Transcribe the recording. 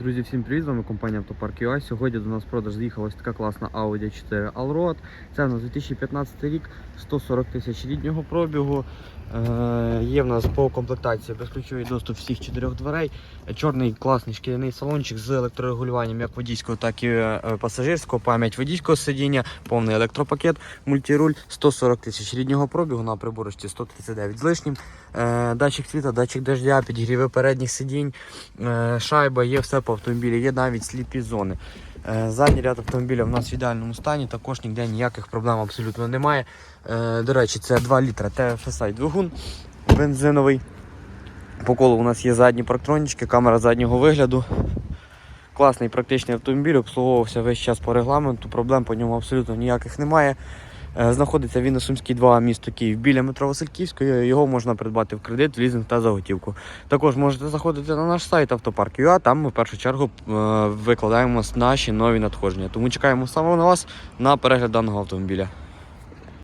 Друзі, всім привіт! З вами компанія Автопарк UA. Сьогодні до нас в продаж з'їхала ось така класна Audi 4 Allroad. Це у нас 2015 рік, 140 тисяч ріднього пробігу. Е, є в нас по комплектації безключовий доступ всіх чотирьох дверей. Чорний класний шкіряний салончик з електрорегулюванням як водійського, так і е, пасажирського, пам'ять водійського сидіння, повний електропакет, мультируль, 140 тисяч ріднього пробігу на приборочці 139 з лишнім. Е, датчик світа, датчик дождя, підігріви передніх сидінь, е, шайба, є все по є навіть сліпі зони. Е, Задній ряд автомобіля в нас в ідеальному стані, також ніде ніяких проблем абсолютно немає. Е, До речі, це 2 літра TFSI двигун бензиновий. По колу у нас є задні парктронічки, камера заднього вигляду. Класний практичний автомобіль, обслуговувався весь час по регламенту, проблем по ньому абсолютно ніяких немає. Е, Знаходиться він на Сумській 2, місто Київ, біля метро Васильківської. Його можна придбати в кредит, лізинг та за готівку. Також можете заходити на наш сайт автопарк.ua, там ми в першу чергу е, викладаємо наші нові надходження. Тому чекаємо саме на вас на перегляд даного автомобіля.